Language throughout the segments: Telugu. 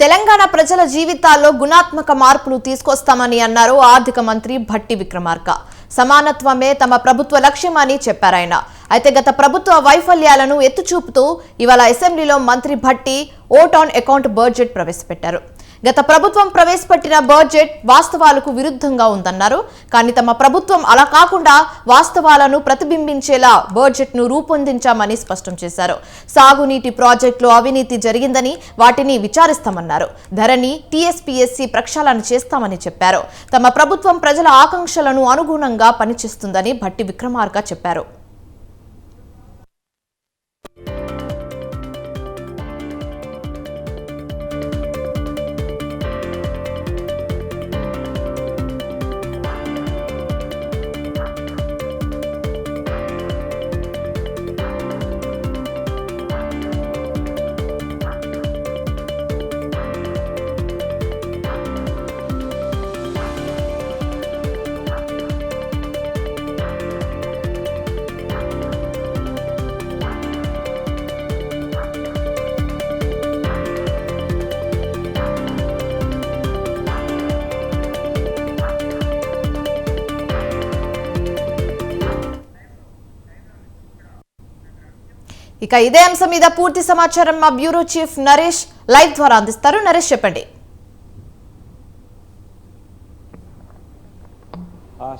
తెలంగాణ ప్రజల జీవితాల్లో గుణాత్మక మార్పులు తీసుకొస్తామని అన్నారు ఆర్థిక మంత్రి భట్టి విక్రమార్క. సమానత్వమే తమ ప్రభుత్వ లక్ష్యమని చెప్పారాయన అయితే గత ప్రభుత్వ వైఫల్యాలను ఎత్తుచూపుతూ ఇవాళ అసెంబ్లీలో మంత్రి Bhatti vote on account budget ప్రవేశపెట్టారు. గత ప్రభుత్వం ప్రవేశపెట్టిన బడ్జెట్ వాస్తవాలకు విరుద్ధంగా ఉందన్నారు. కానీ తమ ప్రభుత్వం అలా కాకుండా వాస్తవాలను ప్రతిబింబించేలా బడ్జెట్ను రూపొందించామని స్పష్టం చేశారు. సాగునీటి ప్రాజెక్టులో అవినీతి జరిగిందని వాటిని విచారిస్తామన్నారు. ధరణి టీఎస్పీఎస్సీ ప్రక్షాళన చేస్తామని చెప్పారు. తమ ప్రభుత్వం ప్రజల ఆకాంక్షలను అనుగుణంగా పనిచేస్తుందని భట్టి విక్రమార్క చెప్పారు. ఇక ఇదే అంశం మీద పూర్తి సమాచారం మా బ్యూరో చీఫ్ నరేష్ లైవ్ ద్వారా అందిస్తారు. నరేష్ చెప్పండి.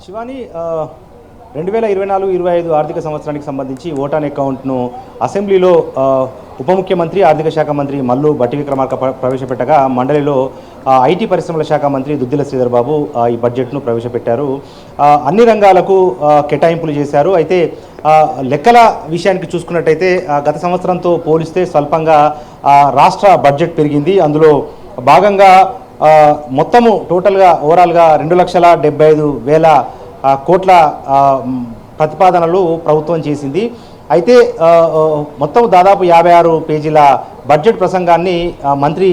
శివాని రెండు వేల ఇరవై నాలుగు ఇరవై ఐదు ఆర్థిక సంవత్సరానికి సంబంధించి ఓటాన్ అకౌంట్ను అసెంబ్లీలో ఉప ముఖ్యమంత్రి ఆర్థిక శాఖ మంత్రి మల్లు భట్టి విక్రమార్క ప్రవేశపెట్టగా మండలిలో ఐటీ పరిశ్రమల శాఖ మంత్రి దుద్దిల శ్రీధర్ బాబు ఈ బడ్జెట్ను ప్రవేశపెట్టారు. అన్ని రంగాలకు కేటాయింపులు చేశారు. అయితే లెక్కల విషయానికి చూసుకున్నట్టయితే గత సంవత్సరంతో పోలిస్తే స్వల్పంగా రాష్ట్ర బడ్జెట్ పెరిగింది. అందులో భాగంగా మొత్తము టోటల్గా ఓవరాల్గా రెండు లక్షల డెబ్బై ఐదు వేల కోట్ల ప్రతిపాదనలు ప్రభుత్వం చేసింది. అయితే మొత్తం దాదాపు యాభై ఆరు పేజీల బడ్జెట్ ప్రసంగాన్ని మంత్రి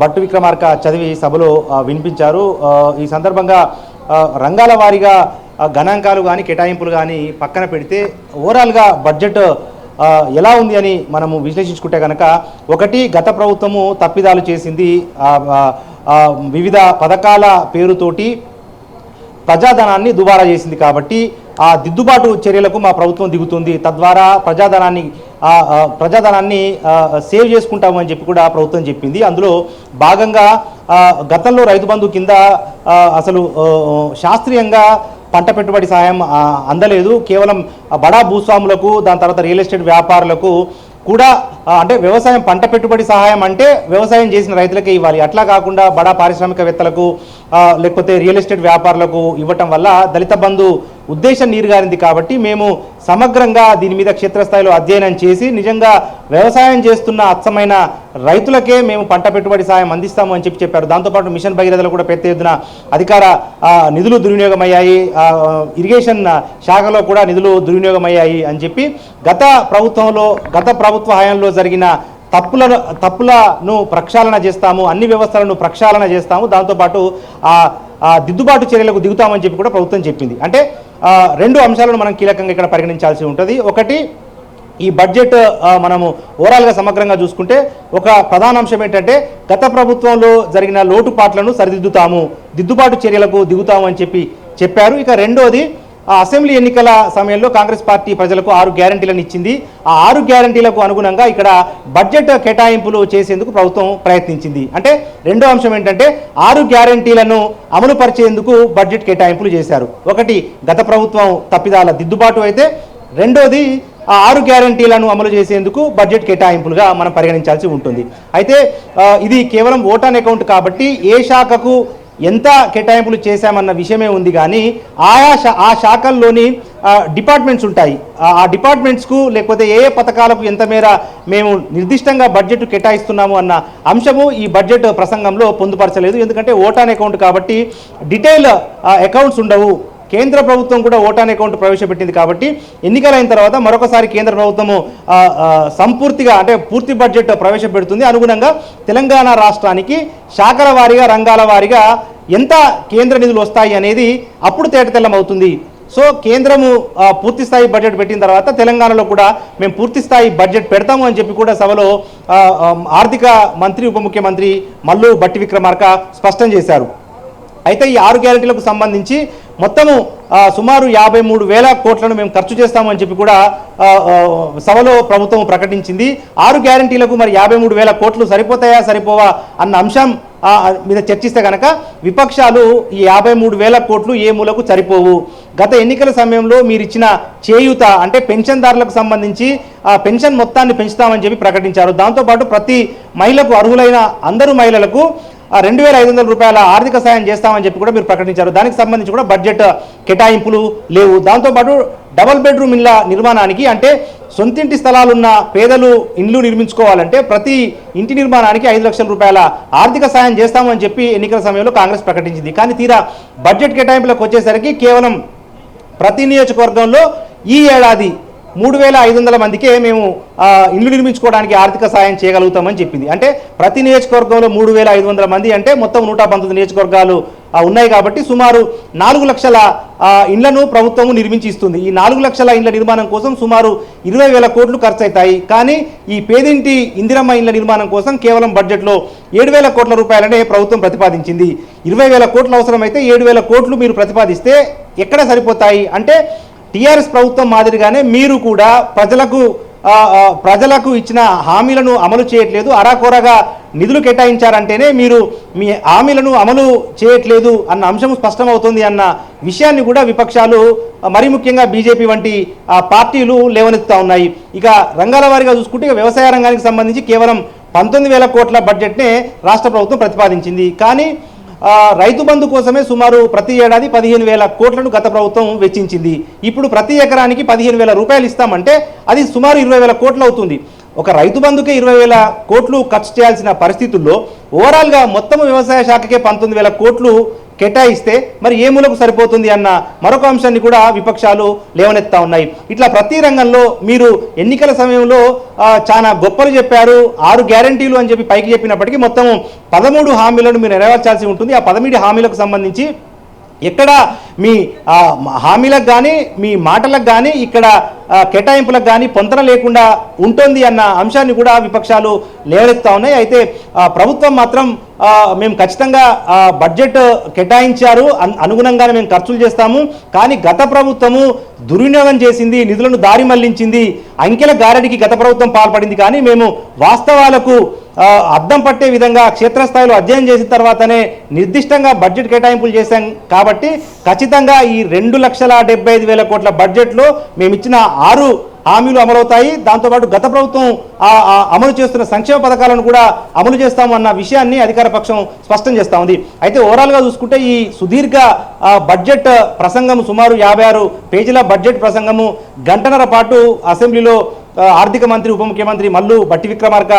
భట్టు విక్రమార్క చదివి సభలో వినిపించారు. ఈ సందర్భంగా రంగాల వారీగా గణాంకాలు కానీ కేటాయింపులు కానీ పక్కన పెడితే ఓవరాల్గా బడ్జెట్ ఎలా ఉంది అని మనము విశ్లేషించుకుంటే కనుక ఒకటి గత ప్రభుత్వము తప్పిదాలు చేసింది వివిధ పథకాల పేరుతోటి ప్రజాధనాన్ని దుబారా చేసింది కాబట్టి ఆ దిద్దుబాటు చర్యలకు మా ప్రభుత్వం దిగుతుంది. తద్వారా ప్రజాధనాన్ని ప్రజాధనాన్ని సేవ్ చేసుకుంటామని చెప్పి కూడా ప్రభుత్వం చెప్పింది. అందులో భాగంగా గతంలో రైతు బంధు కింద అసలు శాస్త్రీయంగా పంట పెట్టుబడి సహాయం అందలేదు. కేవలం బడా భూస్వాములకు దాని తర్వాత రియల్ ఎస్టేట్ వ్యాపారులకు కూడా అంటే వ్యవసాయం పంట పెట్టుబడి సహాయం అంటే వ్యవసాయం చేసిన రైతులకే ఇవ్వాలి. అట్లా కాకుండా బడా పారిశ్రామికవేత్తలకు లేకపోతే రియల్ ఎస్టేట్ వ్యాపారులకు ఇవ్వటం వల్ల దళిత బంధు ఉద్దేశం నీరుగారింది కాబట్టి మేము సమగ్రంగా దీని మీద క్షేత్రస్థాయిలో అధ్యయనం చేసి నిజంగా వ్యవసాయం చేస్తున్న అచ్చమైన రైతులకే మేము పంట పెట్టుబడి సాయం అందిస్తాము అని చెప్పి చెప్పారు. దాంతోపాటు మిషన్ భగీరథలు కూడా పెద్ద ఎత్తున అధికార నిధులు దుర్వినియోగమయ్యాయి. ఇరిగేషన్ శాఖలో కూడా నిధులు దుర్వినియోగమయ్యాయి అని చెప్పి గత ప్రభుత్వంలో గత ప్రభుత్వ హయాంలో జరిగిన తప్పుల తప్పులను ప్రక్షాళన చేస్తాము అన్ని వ్యవస్థలను ప్రక్షాళన చేస్తాము. దాంతోపాటు ఆ దిద్దుబాటు చర్యలకు దిగుతామని చెప్పి కూడా ప్రభుత్వం చెప్పింది. అంటే రెండు అంశాలను మనం కీలకంగా ఇక్కడ పరిగణించాల్సి ఉంటుంది. ఒకటి ఈ బడ్జెట్ మనము ఓవరాల్గా సమగ్రంగా చూసుకుంటే ఒక ప్రధాన అంశం ఏంటంటే గత ప్రభుత్వంలో జరిగిన లోటుపాట్లను సరిదిద్దుతాము దిద్దుబాటు చర్యలకు దిగుతాము అని చెప్పి చెప్పారు. ఇక రెండోది అసెంబ్లీ ఎన్నికల సమయంలో కాంగ్రెస్ పార్టీ ప్రజలకు ఆరు గ్యారంటీలను ఇచ్చింది. ఆ ఆరు గ్యారంటీలకు అనుగుణంగా ఇక్కడ బడ్జెట్ కేటాయింపులు చేసేందుకు ప్రభుత్వం ప్రయత్నించింది. అంటే రెండో అంశం ఏంటంటే ఆరు గ్యారంటీలను అమలు పరిచేందుకు బడ్జెట్ కేటాయింపులు చేశారు. ఒకటి గత ప్రభుత్వం తప్పిదాల దిద్దుబాటు అయితే రెండోది ఆ ఆరు గ్యారంటీలను అమలు చేసేందుకు బడ్జెట్ కేటాయింపులుగా మనం పరిగణించాల్సి ఉంటుంది. అయితే ఇది కేవలం ఓటాన్ అకౌంట్ కాబట్టి ఏ శాఖకు ఎంత కేటాయింపులు చేశామన్న విషయమే ఉంది కానీ ఆయా శా- ఆ శాఖల్లోని డిపార్ట్మెంట్స్ ఉంటాయి. ఆ ఆ డిపార్ట్మెంట్స్కు లేకపోతే ఏ ఏ పథకాలకు ఎంత మేర మేము నిర్దిష్టంగా బడ్జెట్ కేటాయిస్తున్నాము అన్న అంశము ఈ బడ్జెట్ ప్రసంగంలో పొందుపరచలేదు. ఎందుకంటే ఓటాన్ అకౌంట్ కాబట్టి డీటెయిల్ అకౌంట్స్ ఉండవు. కేంద్ర ప్రభుత్వం కూడా ఓటాన్ అకౌంట్ ప్రవేశపెట్టింది కాబట్టి ఎన్నికలైన తర్వాత మరొకసారి కేంద్ర ప్రభుత్వము సంపూర్తిగా అంటే పూర్తి బడ్జెట్ ప్రవేశపెడుతుంది. అనుగుణంగా తెలంగాణ రాష్ట్రానికి శాఖల వారీగా రంగాల వారీగా ఎంత కేంద్ర నిధులు వస్తాయి అనేది అప్పుడు తేటతెల్లం అవుతుంది సో కేంద్రము పూర్తి స్థాయి బడ్జెట్ పెట్టిన తర్వాత తెలంగాణలో కూడా మేము పూర్తి స్థాయి బడ్జెట్ పెడతాము అని చెప్పి కూడా సభలో ఆర్థిక మంత్రి ఉప ముఖ్యమంత్రి మల్లు బట్టి విక్రమార్క స్పష్టం చేశారు. అయితే ఈ ఆరు గ్యారెంటీలకు సంబంధించి మొత్తము సుమారు యాభై మూడు వేల కోట్లను మేము ఖర్చు చేస్తామని చెప్పి కూడా సభలో ప్రభుత్వం ప్రకటించింది. ఆరు గ్యారెంటీలకు మరి యాభై మూడు వేల కోట్లు సరిపోతాయా సరిపోవా అన్న అంశం మీద చర్చిస్తే కనుక విపక్షాలు ఈ యాభై మూడు వేల కోట్లు ఏ మూలకు సరిపోవు. గత ఎన్నికల సమయంలో మీరు ఇచ్చిన చేయూత అంటే పెన్షన్దారులకు సంబంధించి ఆ పెన్షన్ మొత్తాన్ని పెంచుతామని చెప్పి ప్రకటించారు. దాంతోపాటు ప్రతి మహిళకు అర్హులైన అందరూ మహిళలకు రెండు వేల ఐదు వందల రూపాయల ఆర్థిక సాయం చేస్తామని చెప్పి కూడా మీరు ప్రకటించారు. దానికి సంబంధించి కూడా బడ్జెట్ కేటాయింపులు లేవు. దాంతోపాటు డబల్ బెడ్రూమ్ ఇళ్ళ నిర్మాణానికి అంటే సొంతింటి స్థలాలున్న పేదలు ఇండ్లు నిర్మించుకోవాలంటే ప్రతి ఇంటి నిర్మాణానికి ఐదు లక్షల రూపాయల ఆర్థిక సాయం చేస్తామని చెప్పి ఎన్నికల సమయంలో కాంగ్రెస్ ప్రకటించింది. కానీ తీరా బడ్జెట్ కేటాయింపులకు వచ్చేసరికి కేవలం ప్రతి నియోజకవర్గంలో ఈ ఏడాది మూడు వేల ఐదు వందల మందికే మేము ఇల్లు నిర్మించుకోవడానికి ఆర్థిక సాయం చేయగలుగుతామని చెప్పింది. అంటే ప్రతి నియోజకవర్గంలో మూడు వేల ఐదు వందల మంది అంటే మొత్తం నూట పంతొమ్మిది నియోజకవర్గాలు ఉన్నాయి కాబట్టి సుమారు నాలుగు లక్షల ఇండ్లను ప్రభుత్వము నిర్మించి ఇస్తుంది ఈ నాలుగు లక్షల ఇండ్ల నిర్మాణం కోసం సుమారు ఇరవై వేల కోట్లు ఖర్చు అవుతాయి కానీ ఈ పేదింటి ఇందిరమ్మ ఇండ్ల నిర్మాణం కోసం కేవలం బడ్జెట్లో ఏడు వేల కోట్ల రూపాయలనే ప్రభుత్వం ప్రతిపాదించింది. ఇరవై వేల కోట్లు అవసరమైతే ఏడు వేల కోట్లు మీరు ప్రతిపాదిస్తే ఎక్కడ సరిపోతాయి? అంటే టీఆర్ఎస్ ప్రభుత్వం మాదిరిగానే మీరు కూడా ప్రజలకు ప్రజలకు ఇచ్చిన హామీలను అమలు చేయట్లేదు అరాకొరగా నిధులు కేటాయించారంటేనే మీరు మీ హామీలను అమలు చేయట్లేదు అన్న అంశం స్పష్టమవుతుంది అన్న విషయాన్ని కూడా విపక్షాలు మరీ మరి ముఖ్యంగా బీజేపీ వంటి పార్టీలు లేవనెత్తుతా ఉన్నాయి. ఇక రంగాల వారిగా చూసుకుంటే వ్యవసాయ రంగానికి సంబంధించి కేవలం పంతొమ్మిది వేల కోట్ల బడ్జెట్నే రాష్ట్ర ప్రభుత్వం ప్రతిపాదించింది. కానీ రైతు బంధు కోసమే సుమారు ప్రతి ఏడాది పదిహేను వేల కోట్లను గత ప్రభుత్వం వెచ్చించింది. ఇప్పుడు ప్రతి ఎకరానికి పదిహేను వేల రూపాయలు ఇస్తామంటే అది సుమారు ఇరవై వేల కోట్లు అవుతుంది. ఒక రైతు బంధుకే ఇరవై వేల కోట్లు ఖర్చు చేయాల్సిన పరిస్థితుల్లో ఓవరాల్గా మొత్తం వ్యవసాయ శాఖకే పంతొమ్మిది వేల కోట్లు కేటాయిస్తే మరి ఏ మూలకు సరిపోతుంది అన్న మరొక అంశాన్ని కూడా విపక్షాలు లేవనెత్తా ఉన్నాయి. ఇట్లా ప్రతి రంగంలో మీరు ఎన్నికల సమయంలో చాలా గొప్పలు చెప్పారు ఆరు గ్యారంటీలు అని చెప్పి పైకి చెప్పినప్పటికీ మొత్తం పదమూడు హామీలను మీరు నెరవేర్చాల్సి ఉంటుంది. ఆ పదమూడు హామీలకు సంబంధించి ఎక్కడ మీ హామీలకు కానీ మీ మాటలకు కానీ ఇక్కడ కేటాయింపులకు కానీ పొంతన లేకుండా ఉంటుంది అన్న అంశాన్ని కూడా విపక్షాలు లేవనెత్తా ఉన్నాయి. అయితే ప్రభుత్వం మాత్రం మేము ఖచ్చితంగా బడ్జెట్ కేటాయించారు. అనుగుణంగానే మేము ఖర్చులు చేస్తాము. కానీ గత ప్రభుత్వము దుర్వినియోగం చేసింది నిధులను దారి మళ్ళించింది అంకెల గారడికి గత ప్రభుత్వం పాల్పడింది. కానీ మేము వాస్తవాలకు అద్దం పట్టే విధంగా క్షేత్రస్థాయిలో అధ్యయనం చేసిన తర్వాతనే నిర్దిష్టంగా బడ్జెట్ కేటాయింపులు చేశాం కాబట్టి ఖచ్చితంగా ఈ రెండు లక్షల డెబ్బై ఐదు వేల కోట్ల బడ్జెట్లో మేము ఇచ్చిన ఆరు హామీలు అమలవుతాయి. దాంతోపాటు గత ప్రభుత్వం అమలు చేస్తున్న సంక్షేమ పథకాలను కూడా అమలు చేస్తాము అన్న విషయాన్ని అధికార పక్షం స్పష్టం చేస్తూ ఉంది. అయితే ఓవరాల్గా చూసుకుంటే ఈ సుదీర్ఘ బడ్జెట్ ప్రసంగం సుమారు యాభై ఆరు పేజీల బడ్జెట్ ప్రసంగము గంటన్నర పాటు అసెంబ్లీలో ఆర్థిక మంత్రి ఉప ముఖ్యమంత్రి మల్లు బట్టి విక్రమార్క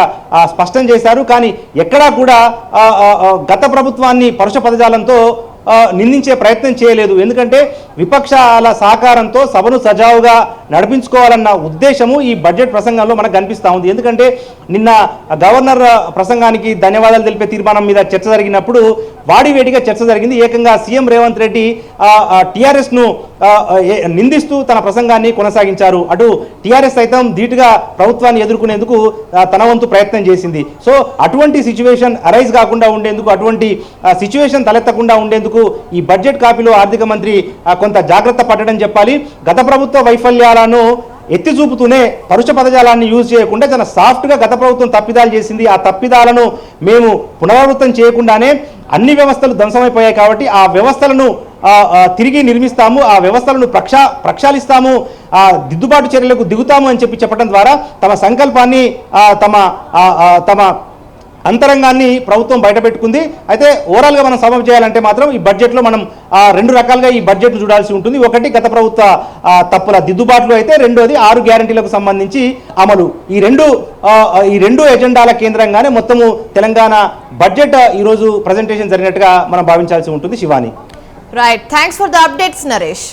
స్పష్టం చేశారు. కానీ ఎక్కడా కూడా ఆ, గత ప్రభుత్వాన్ని పరుష పదజాలంతో ఆ, నిందించే ప్రయత్నం చేయలేదు. ఎందుకంటే విపక్షాల సహకారంతో సభను సజావుగా నడిపించుకోవాలన్న ఉద్దేశము ఈ బడ్జెట్ ప్రసంగంలో మనకు కనిపిస్తూ ఉంది. ఎందుకంటే నిన్న గవర్నర్ ప్రసంగానికి ధన్యవాదాలు తెలిపే తీర్మానం మీద చర్చ జరిగినప్పుడు వాడివేడిగా చర్చ జరిగింది. ఏకంగా సీఎం రేవంత్ రెడ్డి టీఆర్ఎస్ను నిందిస్తూ తన ప్రసంగాన్ని కొనసాగించారు. అటు టీఆర్ఎస్ సైతం ధీటుగా ప్రభుత్వాన్ని ఎదుర్కొనేందుకు తన వంతు ప్రయత్నం చేసింది. సో అటువంటి సిచ్యువేషన్ అరైజ్ కాకుండా ఉండేందుకు అటువంటి సిచ్యువేషన్ తలెత్తకుండా ఉండేందుకు ఈ బడ్జెట్ కాపీలో ఆర్థిక మంత్రి కొంత జాగ్రత్త పట్టడం చెప్పాలి. గత ప్రభుత్వ వైఫల్యాలను ఎత్తి చూపుతూనే పరుష పదజాలాన్ని యూజ్ చేయకుండా చాలా సాఫ్ట్గా గత ప్రభుత్వం తప్పిదాలు చేసింది. ఆ తప్పిదాలను మేము పునరావృతం చేయకుండానే అన్ని వ్యవస్థలు ధ్వంసమైపోయాయి కాబట్టి ఆ వ్యవస్థలను తిరిగి నిర్మిస్తాము ఆ వ్యవస్థలను ప్రక్షా ప్రక్షాళిస్తాము ఆ దిద్దుబాటు చర్యలకు దిగుతాము అని చెప్పి చెప్పడం ద్వారా తమ సంకల్పాన్ని ఆ, తమ ఆ, తమ అంతరంగాన్ని ప్రభుత్వం బయటపెట్టుకుంది. అయితే ఓవరాల్గా మనం సమం చేయాలంటే మాత్రం ఈ బడ్జెట్లో మనం రెండు రకాలుగా ఈ బడ్జెట్ చూడాల్సి ఉంటుంది. ఒకటి గత ప్రభుత్వ తప్పుల దిద్దుబాట్లు అయితే రెండోది ఆరు గ్యారంటీలకు సంబంధించి అమలు. ఈ రెండు ఈ రెండు ఎజెండాల కేంద్రంగానే మొత్తము తెలంగాణ బడ్జెట్ ఈరోజు ప్రజెంటేషన్ జరిగినట్టుగా మనం భావించాల్సి ఉంటుంది Shivani. Right thanks for the updates Naresh